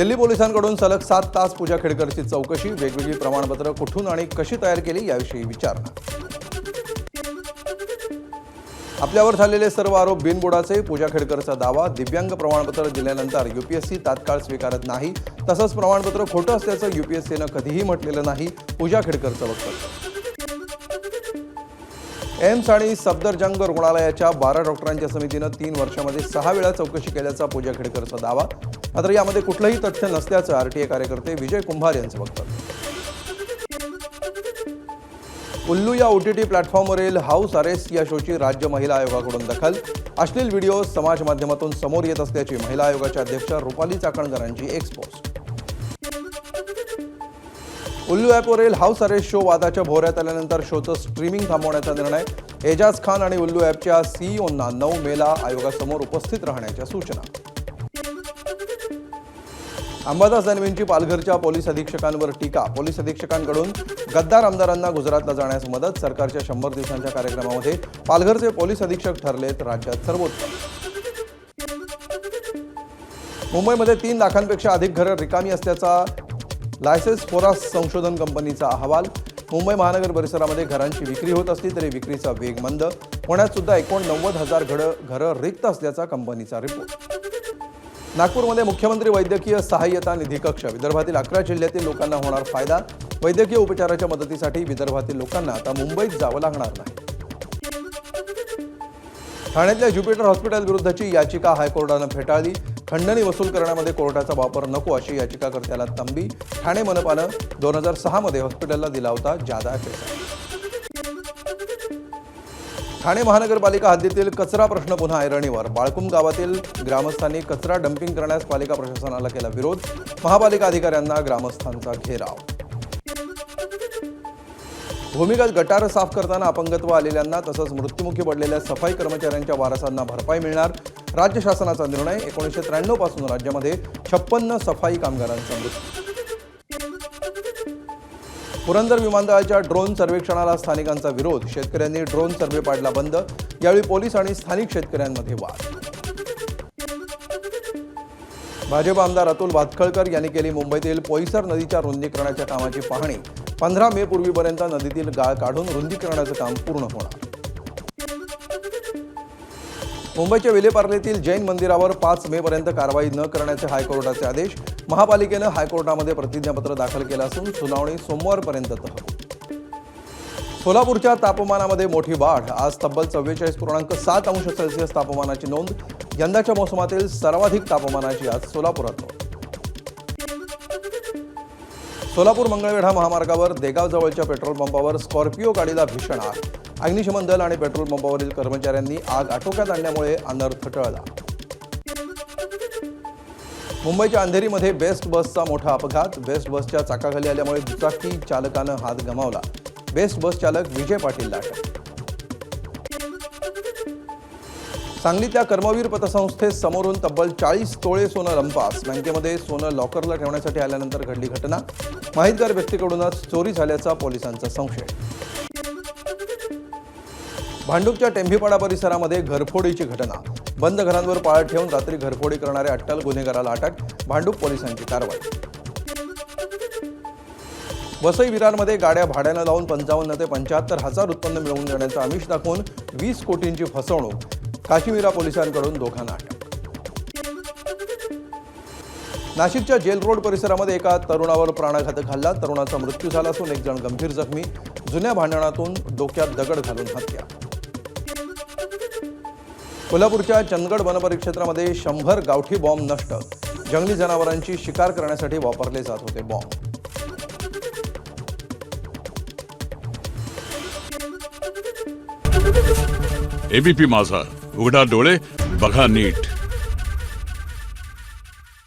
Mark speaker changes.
Speaker 1: दिल्ली पोलिसांकडून सलग सात तास पूजा खेडकरची चौकशी वेगवेगळी प्रमाणपत्र कुठून आणि कशी तयार केली याविषयी विचारणा. आपल्यावर झालेले सर्व आरोप बिनबुडाचे पूजा खेडकरचा दावा दिव्यांग प्रमाणपत्र दिल्यानंतर युपीएससी तात्काळ स्वीकारत नाही तसंच प्रमाणपत्र खोटं असल्याचं युपीएससीनं कधीही म्हटलेलं नाही पूजा खेडकरचं वक्तव्य. एम्स आणि सफदरजंग रुग्णालयाच्या बारा डॉक्टरांच्या समितीनं तीन वर्षामध्ये सहा वेळा चौकशी केल्याचा पूजा खेडकरचा दावा मात्र यामध्ये कुठलंही तथ्य नसल्याचं आरटीए कार्यकर्ते विजय कुंभार यांचं वक्तव्य उल्लू या ओटीटी प्लॅटफॉर्मवरील हाऊस अरेस्ट या शोची राज्य महिला आयोगाकडून दखल. अश्लील व्हिडिओ समाज माध्यमातून समोर येत असल्याची महिला आयोगाच्या अध्यक्षा रुपाली चाकणकरांची एक्सपोस्ट उल्लू ॲपवरील हाऊस अरेस्ट शो वादाच्या भोवऱ्यात आल्यानंतर शोचं स्ट्रीमिंग थांबवण्याचा निर्णय. एजाज खान आणि उल्लू ॲपच्या सीईओंना नऊ मेला आयोगासमोर उपस्थित राहण्याच्या सूचना. अंबादास दानवेंची पालघरच्या पोलीस अधीक्षकांवर टीका. पोलीस अधीक्षकांकडून गद्दार आमदारांना गुजरातला जाण्यास मदत सरकारच्या शंभर दिवसांच्या कार्यक्रमामध्ये पालघरचे पोलीस अधीक्षक ठरलेत राज्यात सर्वोत्तम मुंबईमध्ये तीन लाखांपेक्षा अधिक घरं रिकामी असल्याचा लायसेन्स फोरास संशोधन कंपनीचा अहवाल. मुंबई महानगर परिसरामध्ये घरांची विक्री होत असली तरी विक्रीचा वेग मंद. पुण्यात सुद्धा एकोणनव्वद हजार घडं घरं रिक्त असल्याचा कंपनीचा रिपोर्ट. नागपूरमध्ये मुख्यमंत्री वैद्यकीय सहाय्यता निधी कक्ष. विदर्भातील अकरा जिल्ह्यातील लोकांना होणार फायदा. वैद्यकीय उपचाराच्या मदतीसाठी विदर्भातील लोकांना आता मुंबईत जावं लागणार नाही. ठाण्यातल्या ज्युपिटर हॉस्पिटल विरुद्धची याचिका हायकोर्टानं फेटाळली. खंडणी वसूल करण्यामध्ये कोर्टाचा वापर नको अशी याचिकाकर्त्याला तंबी. ठाणे मनपानं दोन हजार सहामध्ये हॉस्पिटलला दिला होता जादा पैसा ठाणे महानगरपालिका हद्दीतील कचरा प्रश्न पुन्हा ऐरणीवर. बाळकुम गावातील ग्रामस्थांनी कचरा डम्पिंग करण्यास पालिका प्रशासनाला केला विरोध. महापालिका अधिकाऱ्यांना ग्रामस्थांचा घेराव. भूमिगत गटार साफ करताना अपंगत्व आलेल्यांना तसंच मृत्युमुखी पडलेल्या सफाई कर्मचाऱ्यांच्या वारसांना भरपाई मिळणार. राज्य शासनाचा निर्णय एकोणीसशे त्र्याण्णवपासून राज्यामध्ये छप्पन्न सफाई कामगारांचा मृत्यू. पुरंदर विमानतळाच्या ड्रोन सर्वेक्षणाला स्थानिकांचा विरोध. शेतकऱ्यांनी ड्रोन सर्वे पाडला बंद. यावेळी पोलीस आणि स्थानिक शेतकऱ्यांमध्ये वाद. भाजप आमदार अतुल भातखळकर यांनी केली मुंबईतील पोईसर नदीच्या रुंदीकरणाच्या कामाची पाहणी. पंधरा मे पूर्वीपर्यंत नदीतील गाळ काढून रुंदीकरणाचं काम पूर्ण होणार. मुंबईच्या विलेपार्लेतील जैन मंदिरावर पाच मे पर्यंत कारवाई न करण्याचे हायकोर्टाचे आदेश. महापालिकेनं हायकोर्टामध्ये प्रतिज्ञापत्र दाखल केलं असून सुनावणी सोमवारपर्यंत तहकूब. सोलापूरच्या तापमानामध्ये मोठी वाढ. आज तब्बल चव्वेचाळीस पूर्णांक सात अंश सेल्सिअस तापमानाची नोंद. यंदाच्या मोसमातील सर्वाधिक तापमानाची आज सोलापुरात नोंद. सोलापूर मंगळवेढा महामार्गावर देगावजवळच्या पेट्रोल पंपावर स्कॉर्पिओ गाडीला भीषण आग. अग्निशमन दल आणि पेट्रोल पंपावरील कर्मचाऱ्यांनी आग आटोक्यात आणल्यामुळे अनर्थ टळला. मुंबईच्या अंधेरीमध्ये बेस्ट बसचा मोठा अपघात. बेस्ट बसच्या चाकाखाली आल्यामुळे दुचाकी चालकानं हात गमावला. बेस्ट बस चालक विजय पाटील लाटक सांगलीतल्या कर्मवीर पतसंस्थेस समोरून तब्बल चाळीस तोळे सोनं रंपास. बँकेमध्ये सोनं लॉकरला ठेवण्यासाठी आल्यानंतर घडली घटना. माहितगार व्यक्तीकडूनच चोरी झाल्याचा पोलिसांचा संशय. भांडूपच्या टेंभीपाडा परिसरामध्ये घरफोडीची घटना. बंद घरांवर पाळत ठेवून रात्री घरफोडी करणाऱ्या अट्टल गुन्हेगाराला अटक भांडूप पोलिसांची कारवाई. वसई विरारमध्ये गाड्या भाड्यानं लावून पंचावन्न ते पंच्याहत्तर हजार उत्पन्न मिळवून देण्याचं आमिष दाखवून वीस कोटींची फसवणूक काश्मीरा पोलिसांकडून दोघांना अटक. नाशिकच्या जेल रोड परिसरामध्ये एका तरुणावर प्राणघातक हल्ला तरुणाचा मृत्यू झाला असून एक जण गंभीर जखमी जुन्या भांडणातून डोक्यात दगड घालून हत्या. कोल्हापूरच्या चंदगड वनपरिक्षेत्रामध्ये शंभर गावठी बॉम्ब नष्ट. जंगली जनावरांची शिकार करण्यासाठी वापरले जात होते बॉम्ब.
Speaker 2: एबीपी माझा. उघडा डोळे बघा नीट.